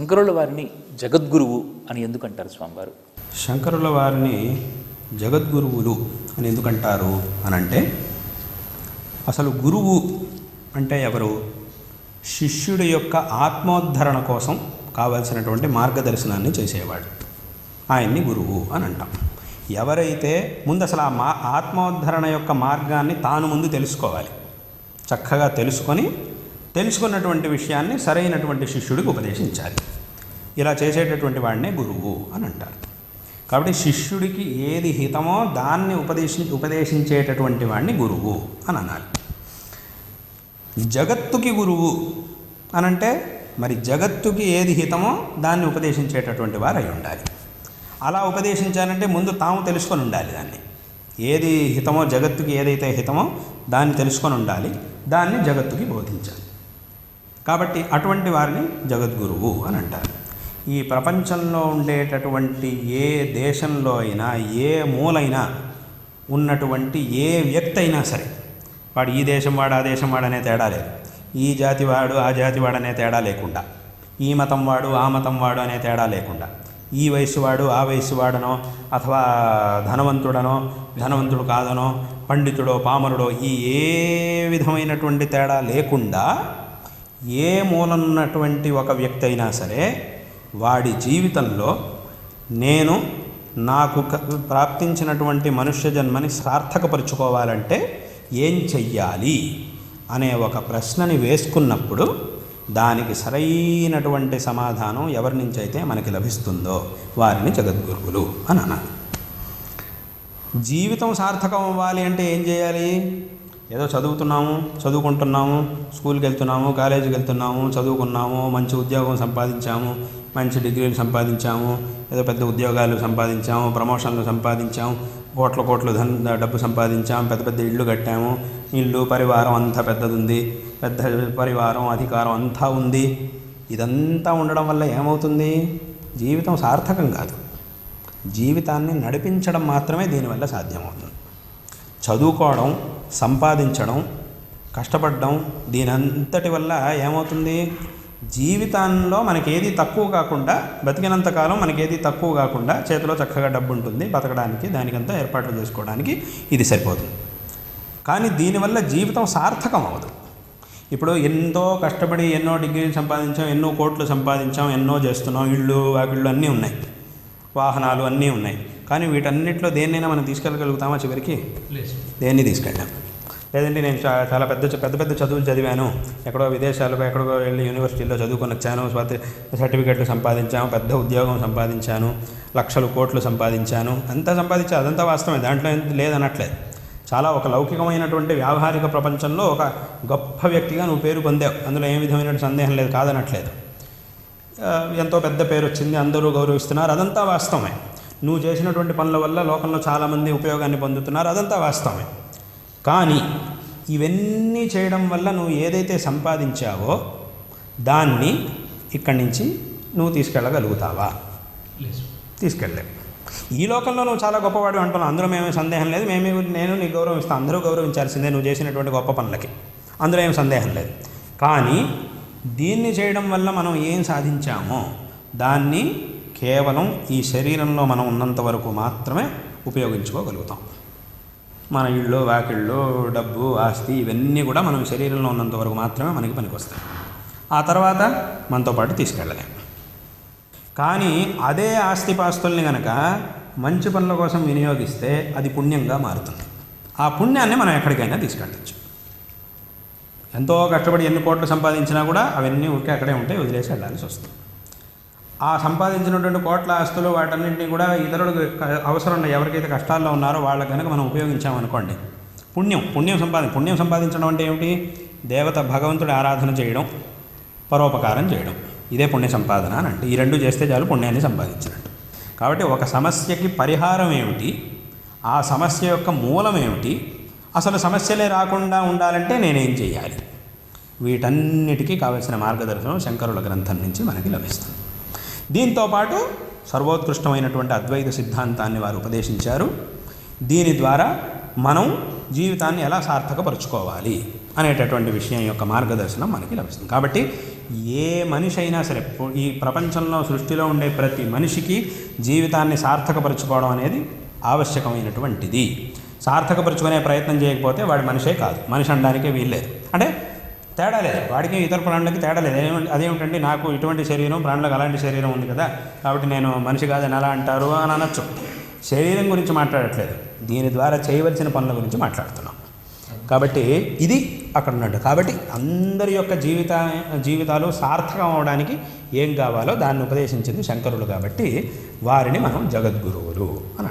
శంకరుల వారిని జగద్గురువు అని ఎందుకంటారు స్వామివారు? శంకరుల వారిని జగద్గురువులు అని ఎందుకంటారు అని అంటే అసలు గురువు అంటే ఎవరు? శిష్యుడి యొక్క ఆత్మోద్ధరణ కోసం కావలసినటువంటి మార్గదర్శనాన్ని చేసేవాడు. ఆయన్ని గురువు అని అంటాం ఎవరైతే ముందు అసలు ఆ మా ఆత్మోద్ధరణ యొక్క మార్గాన్ని తాను ముందు తెలుసుకోవాలి. చక్కగా తెలుసుకొని తెలుసుకున్నటువంటి విషయాన్ని సరైనటువంటి శిష్యుడికి ఉపదేశించాలి. ఇలా చేసేటటువంటి వాడినే గురువు అని అంటారు. కాబట్టి శిష్యుడికి ఏది హితమో దాన్ని ఉపదేశి ఉపదేశించేటటువంటి వాడిని గురువు అని అనాలి. జగత్తుకి గురువు అనంటే మరి జగత్తుకి ఏది హితమో దాన్ని ఉపదేశించేటటువంటి వారు అయి ఉండాలి. అలా ఉపదేశించాలంటే ముందు తాము తెలుసుకొని ఉండాలి దాన్ని. ఏది హితమో జగత్తుకి ఏదైతే హితమో దాన్ని తెలుసుకొని ఉండాలి దాన్ని జగత్తుకి బోధించాలి. కాబట్టి అటువంటి వారిని జగద్గురువు అని అంటారు. ఈ ప్రపంచంలో ఉండేటటువంటి ఏ దేశంలో అయినా ఏ మూలైనా ఉన్నటువంటి ఏ వ్యక్తి అయినా సరే వాడు ఈ దేశం వాడు ఆ దేశం వాడనే తేడా లేదు. ఈ జాతి వాడు ఆ జాతి వాడనే తేడా లేకుండా ఈ మతం వాడు ఆ మతం వాడు అనే తేడా లేకుండా ఈ వయసు వాడు ఆ వయసు వాడనో అథవా ధనవంతుడనో ధనవంతుడు కాదనో పండితుడో పామరుడో ఈ ఏ విధమైనటువంటి తేడా లేకుండా ఏ మూలన్నటువంటి ఒక వ్యక్తి అయినా సరే వాడి జీవితంలో నేను నాకు ప్రాప్తించినటువంటి మనుష్య జన్మని సార్థకపరుచుకోవాలంటే ఏం చెయ్యాలి అనే ఒక ప్రశ్నని వేసుకున్నప్పుడు దానికి సరైనటువంటి సమాధానం ఎవరి నుంచి అయితే మనకి లభిస్తుందో వారిని జగద్గురువులు అని అనాలి. జీవితం సార్థకం అవ్వాలి అంటే ఏం చేయాలి? ఏదో చదువుతున్నాము చదువుకుంటున్నాము స్కూల్కి వెళ్తున్నాము కాలేజీకి వెళ్తున్నాము చదువుకున్నాము మంచి ఉద్యోగం సంపాదించాము మంచి డిగ్రీలు సంపాదించాము ఏదో పెద్ద ఉద్యోగాలు సంపాదించాము ప్రమోషన్లు సంపాదించాము కోట్ల కోట్ల ధన్ డబ్బు సంపాదించాము పెద్ద పెద్ద ఇళ్ళు కట్టాము ఇల్లు పరివారం అంతా పెద్దది ఉంది పెద్ద పరివారం అధికారం అంతా ఉంది. ఇదంతా ఉండడం వల్ల ఏమవుతుంది? జీవితం సార్థకం కాదు. జీవితాన్ని నడిపించడం మాత్రమే దీనివల్ల సాధ్యమవుతుంది. చదువుకోవడం సంపాదించడం కష్టపడడం దీనంతటి వల్ల ఏమవుతుంది? జీవితంలో మనకేది తక్కువ కాకుండా బతికినంత కాలం మనకేది తక్కువ కాకుండా చేతిలో చక్కగా డబ్బు ఉంటుంది బతకడానికి దానికంతా ఏర్పాట్లు చేసుకోవడానికి ఇది సరిపోతుంది. కానీ దీనివల్ల జీవితం సార్థకం అవ్వదు. ఇప్పుడు ఎంతో కష్టపడి ఎన్నో డిగ్రీలు సంపాదించాం ఎన్నో కోట్లు సంపాదించాం ఎన్నో చేస్తున్నాం ఇళ్ళు వాకిళ్ళు అన్నీ ఉన్నాయి. వాహనాలు అన్నీ ఉన్నాయి. కానీ వీటన్నిటిలో దేన్నైనా మనం తీసుకెళ్ళగలుగుతామా చివరికి? దేన్ని తీసుకెళ్ళాం? లేదంటే నేను చాలా పెద్ద పెద్ద పెద్ద చదువులు చదివాను. ఎక్కడో విదేశాలకు ఎక్కడికో వెళ్ళి యూనివర్సిటీలో చదువుకొని వచ్చాను స్వత సర్టిఫికెట్లు సంపాదించాను పెద్ద ఉద్యోగం సంపాదించాను లక్షలు కోట్లు సంపాదించాను. అంతా సంపాదించా అదంతా వాస్తవమే. దాంట్లో లేదనట్లేదు. చాలా ఒక లౌకికమైనటువంటి వ్యావహారిక ప్రపంచంలో ఒక గొప్ప వ్యక్తిగా నువ్వు పేరు పొందావు. అందులో ఏ విధమైన సందేహం లేదు కాదనట్లేదు. ఎంతో పెద్ద పేరు వచ్చింది అందరూ గౌరవిస్తున్నారు. అదంతా వాస్తవమే. నువ్వు చేసినటువంటి పనుల వల్ల లోకంలో చాలామంది ఉపయోగాన్ని పొందుతున్నారు. అదంతా వాస్తవమే. కానీ ఇవన్నీ చేయడం వల్ల నువ్వు ఏదైతే సంపాదించావో దాన్ని ఇక్కడి నుంచి నువ్వు తీసుకెళ్ళగలుగుతావా? తీసుకెళ్ళలేవు ఈ లోకంలో నువ్వు చాలా గొప్పవాడు అంటున్నావు. అందులో మేమే సందేహం లేదు. మేమే నేను నీకు గౌరవిస్తాను అందరూ గౌరవించాల్సిందే నువ్వు చేసినటువంటి గొప్ప పనులకి. అందులో ఏం సందేహం లేదు. కానీ దీన్ని చేయడం వల్ల మనం ఏం సాధించామో దాన్ని కేవలం ఈ శరీరంలో మనం ఉన్నంత వరకు మాత్రమే ఉపయోగించుకోగలుగుతాం. మన ఇళ్ళు వాకిళ్ళు డబ్బు ఆస్తి ఇవన్నీ కూడా మనం శరీరంలో ఉన్నంత వరకు మాత్రమే మనకి పనికొస్తాయి. ఆ తర్వాత మనతో పాటు తీసుకెళ్ళలేము కానీ అదే ఆస్తిపాస్తుల్ని గనక మంచి పనుల కోసం వినియోగిస్తే అది పుణ్యంగా మారుతుంది. ఆ పుణ్యాన్ని మనం ఎక్కడికైనా తీసుకెళ్ళచ్చు. ఎంతో కష్టపడి ఎన్ని కోట్లు సంపాదించినా కూడా అవన్నీ ఊరికే అక్కడే ఉంటాయి వదిలేసి వెళ్ళాల్సి వస్తుంది. ఆ సంపాదించినటువంటి కోట్ల ఆస్తులు వాటన్నింటినీ కూడా ఇతరులకు అవసరం ఉన్న ఎవరికైతే కష్టాల్లో ఉన్నారో వాళ్ళకి కనుక మనం ఉపయోగించామనుకోండి పుణ్యం పుణ్యం సంపాది పుణ్యం సంపాదించడం అంటే ఏమిటి? దేవత భగవంతుడి ఆరాధన చేయడం పరోపకారం చేయడం. ఇదే పుణ్య సంపాదన అని అంటే ఈ రెండు చేస్తే చాలు పుణ్యాన్ని సంపాదించినట్టు. కాబట్టి ఒక సమస్యకి పరిహారం ఏమిటి? ఆ సమస్య యొక్క మూలం ఏమిటి? అసలు సమస్యలే రాకుండా ఉండాలంటే నేనేం చేయాలి వీటన్నిటికీ కావలసిన మార్గదర్శనం శంకరుల గ్రంథం నుంచి మనకి లభిస్తుంది. దీంతో పాటు సర్వోత్కృష్టమైనటువంటి అద్వైత సిద్ధాంతాన్ని వారు ఉపదేశించారు. దీని ద్వారా మనం జీవితాన్ని ఎలా సార్థకపరుచుకోవాలి అనేటటువంటి విషయం యొక్క మార్గదర్శనం మనకి లభిస్తుంది. కాబట్టి ఏ మనిషి అయినా సరే ఈ ప్రపంచంలో సృష్టిలో ఉండే ప్రతి మనిషికి జీవితాన్ని సార్థకపరచుకోవడం అనేది ఆవశ్యకమైనటువంటిది. సార్థకపరుచుకునే ప్రయత్నం చేయకపోతే వాడి మనిషే కాదు. మనిషి అనడానికే వీల్లేదు. అంటే తేడా లేదు. వాడికి ఇతర ప్రాణులకి తేడా లేదు. అదేమిటంటే నాకు ఇటువంటి శరీరం ప్రాణులకు అలాంటి శరీరం ఉంది కదా కాబట్టి నేను మనిషి కాదని ఎలా అంటారు అని అనొచ్చు. శరీరం గురించి మాట్లాడట్లేదు. దీని ద్వారా చేయవలసిన పనుల గురించి మాట్లాడుతున్నాం. కాబట్టి ఇది అక్కడ ఉన్నట్టు. కాబట్టి అందరి యొక్క జీవిత జీవితాలు సార్థకం అవడానికి ఏం కావాలో దాన్ని ఉపదేశించింది శంకరులు కాబట్టి వారిని మనం జగద్గురువులు అని